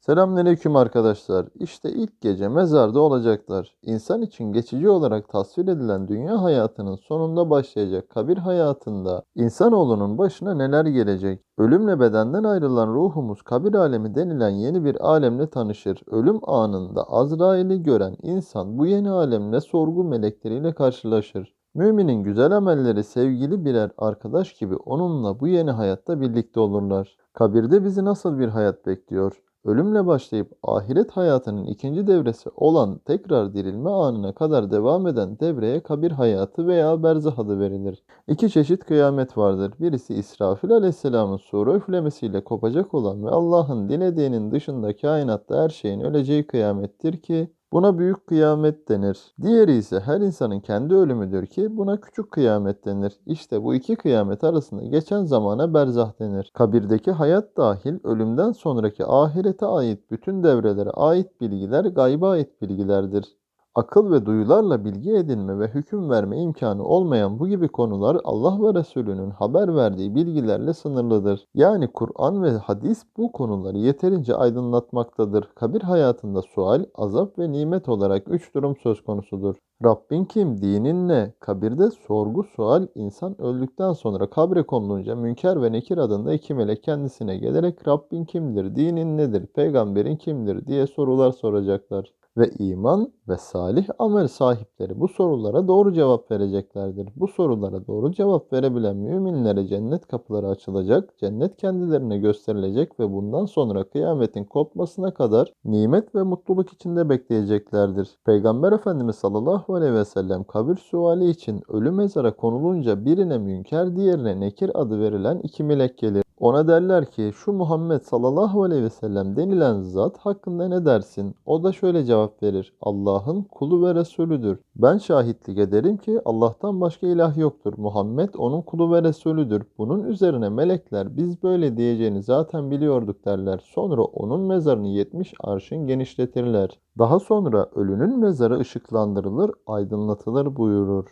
Selamünaleyküm arkadaşlar. İşte ilk gece mezarda olacaklar. İnsan için geçici olarak tasvir edilen dünya hayatının sonunda başlayacak kabir hayatında insanoğlunun başına neler gelecek? Ölümle bedenden ayrılan ruhumuz kabir alemi denilen yeni bir alemle tanışır. Ölüm anında Azrail'i gören insan bu yeni alemle sorgu melekleriyle karşılaşır. Müminin güzel amelleri sevgili birer arkadaş gibi onunla bu yeni hayatta birlikte olurlar. Kabirde bizi nasıl bir hayat bekliyor? Ölümle başlayıp ahiret hayatının ikinci devresi olan tekrar dirilme anına kadar devam eden devreye kabir hayatı veya berzah adı verilir. İki çeşit kıyamet vardır. Birisi İsrafil aleyhisselamın sura üflemesiyle kopacak olan ve Allah'ın dilediğinin dışında kainatta her şeyin öleceği kıyamettir ki Buna büyük kıyamet denir. Diğeri ise her insanın kendi ölümüdür ki buna küçük kıyamet denir. İşte bu iki kıyamet arasında geçen zamana berzah denir. Kabirdeki hayat dahil ölümden sonraki ahirete ait bütün devrelere ait bilgiler gayba ait bilgilerdir. Akıl ve duyularla bilgi edinme ve hüküm verme imkanı olmayan bu gibi konular Allah ve Resulünün haber verdiği bilgilerle sınırlıdır. Yani Kur'an ve hadis bu konuları yeterince aydınlatmaktadır. Kabir hayatında sual, azap ve nimet olarak üç durum söz konusudur. Rabbin kim, dinin ne? Kabirde sorgu sual, insan öldükten sonra kabre konulunca Münker ve Nekir adında iki melek kendisine gelerek Rabbin kimdir, dinin nedir, peygamberin kimdir diye sorular soracaklar ve iman ve salih amel sahipleri bu sorulara doğru cevap vereceklerdir. Bu sorulara doğru cevap verebilen müminlere cennet kapıları açılacak, cennet kendilerine gösterilecek ve bundan sonra kıyametin kopmasına kadar nimet ve mutluluk içinde bekleyeceklerdir. Peygamber Efendimiz sallallahu aleyhi ve sellem kabir suali için ölü mezara konulunca birine münker diğerine nekir adı verilen iki melek gelir. Ona derler ki şu Muhammed sallallahu aleyhi ve sellem denilen zat hakkında ne dersin? O da şöyle cevap verir. Allah'ın kulu ve Resulüdür. Ben şahitlik ederim ki Allah'tan başka ilah yoktur. Muhammed onun kulu ve Resulüdür. Bunun üzerine melekler biz böyle diyeceğini zaten biliyorduk derler. Sonra onun mezarını 70 arşın genişletirler. Daha sonra ölünün mezarı ışıklandırılır, aydınlatılır buyurur.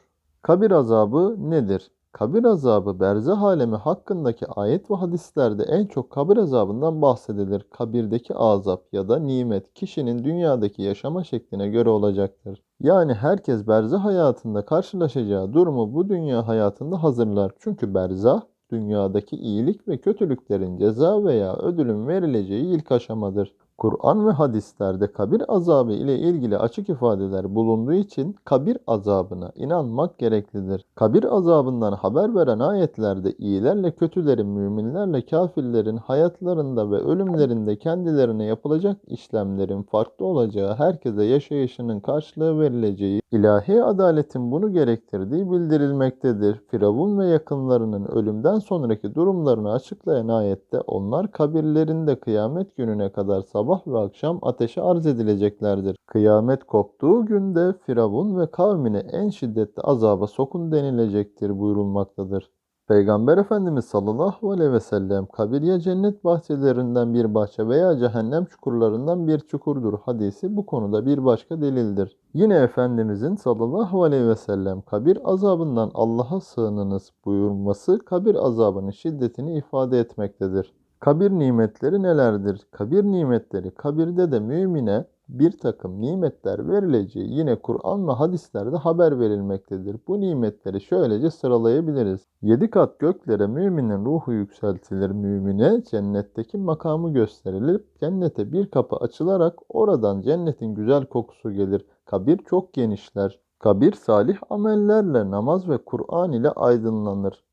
Kabir azabı nedir? Kabir azabı berzah alemi hakkındaki ayet ve hadislerde en çok kabir azabından bahsedilir. Kabirdeki azap ya da nimet kişinin dünyadaki yaşama şekline göre olacaktır. Yani herkes berzah hayatında karşılaşacağı durumu bu dünya hayatında hazırlar. Çünkü berzah dünyadaki iyilik ve kötülüklerin ceza veya ödülün verileceği ilk aşamadır. Kur'an ve hadislerde kabir azabı ile ilgili açık ifadeler bulunduğu için kabir azabına inanmak gereklidir. Kabir azabından haber veren ayetlerde iyilerle kötülerin, müminlerle kafirlerin hayatlarında ve ölümlerinde kendilerine yapılacak işlemlerin farklı olacağı, herkese yaşayışının karşılığı verileceği, ilahi adaletin bunu gerektirdiği bildirilmektedir. Firavun ve yakınlarının ölümden sonraki durumlarını açıklayan ayette onlar kabirlerinde kıyamet gününe kadar sabah ve akşam ateşe arz edileceklerdir. Kıyamet koptuğu günde Firavun ve kavmine en şiddetli azaba sokun denilecektir buyurulmaktadır. Peygamber Efendimiz sallallahu aleyhi ve sellem kabir ya cennet bahçelerinden bir bahçe veya cehennem çukurlarından bir çukurdur hadisi bu konuda bir başka delildir. Yine Efendimizin sallallahu aleyhi ve sellem kabir azabından Allah'a sığınınız buyurması kabir azabının şiddetini ifade etmektedir. Kabir nimetleri nelerdir? Kabir nimetleri kabirde de mümine bir takım nimetler verileceği yine Kur'an ve hadislerde haber verilmektedir. Bu nimetleri şöylece sıralayabiliriz. Yedi kat göklere müminin ruhu yükseltilir. Mümine cennetteki makamı gösterilip cennete bir kapı açılarak oradan cennetin güzel kokusu gelir. Kabir çok genişler. Kabir salih amellerle namaz ve Kur'an ile aydınlanır.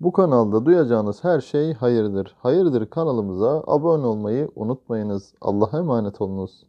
Bu kanalda duyacağınız her şey hayırdır. Hayırdır kanalımıza abone olmayı unutmayınız. Allah'a emanet olunuz.